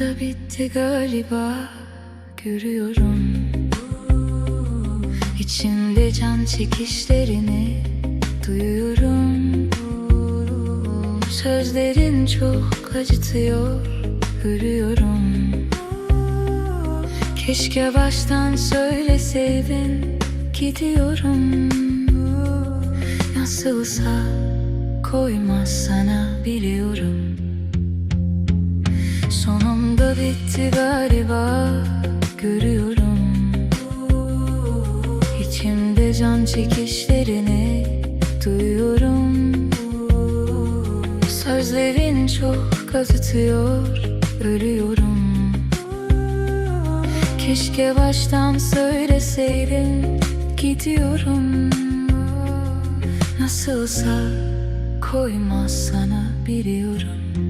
bitti galiba görüyorum. İçimde can çekişlerini duyuyorum. Sözlerin çok acıtıyor görüyorum. Keşke baştan söyleseydin gidiyorum. Nasılsa koymaz sana biliyorum Sonunda bitti galiba görüyorum. İçimde can çekişlerini duyuyorum. Sözlerin çok acıtıyor ölüyorum. Keşke baştan söyleseydin gidiyorum. Nasılsa koymaz sana biliyorum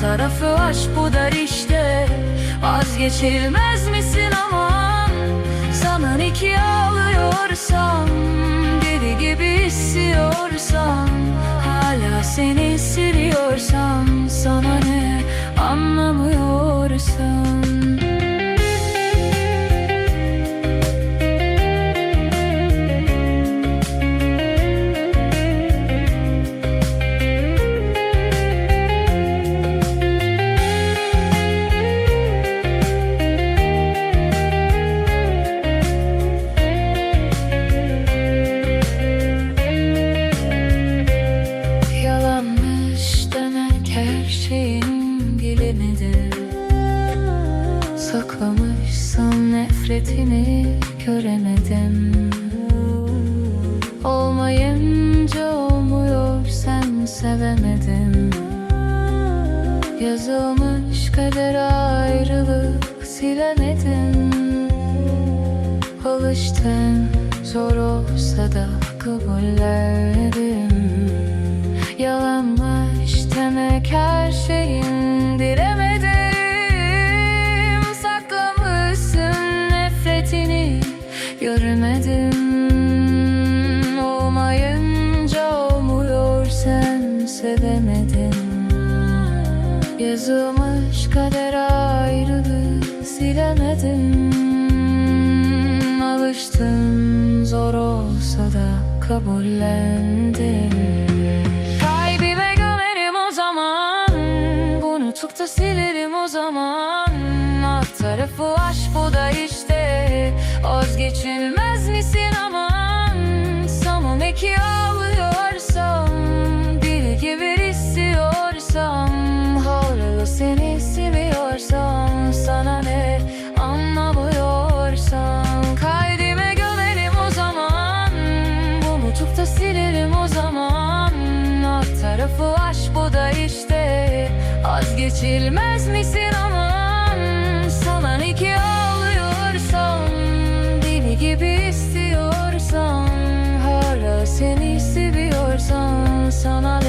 tarafı aşk bu der işte. Vazgeçilmez misin aman? Sana ne ki ağlıyorsam Deli gibi istiyorsam Hala seni seviyorsam Saklamışsın nefretini göremedim. Olmayınca olmuyor sen sevemedim. Yazılmış kader ayrılık silemedim. Alıştım zor olsa da kabullerdim Yalanmış demek her şeyin Yazılmış kader ayrılığı silemedim. Alıştım zor olsa da kabullendim. Kalbime gömerim o zaman Unutup da silerim o zaman. Alt tarafı aşk bu da işte tarafı aşk bu da işte. Vazgeçilmez misin aman? Sana ne ki ağlıyorsam Deli gibi istiyorsam Hala seni seviyorsam Sana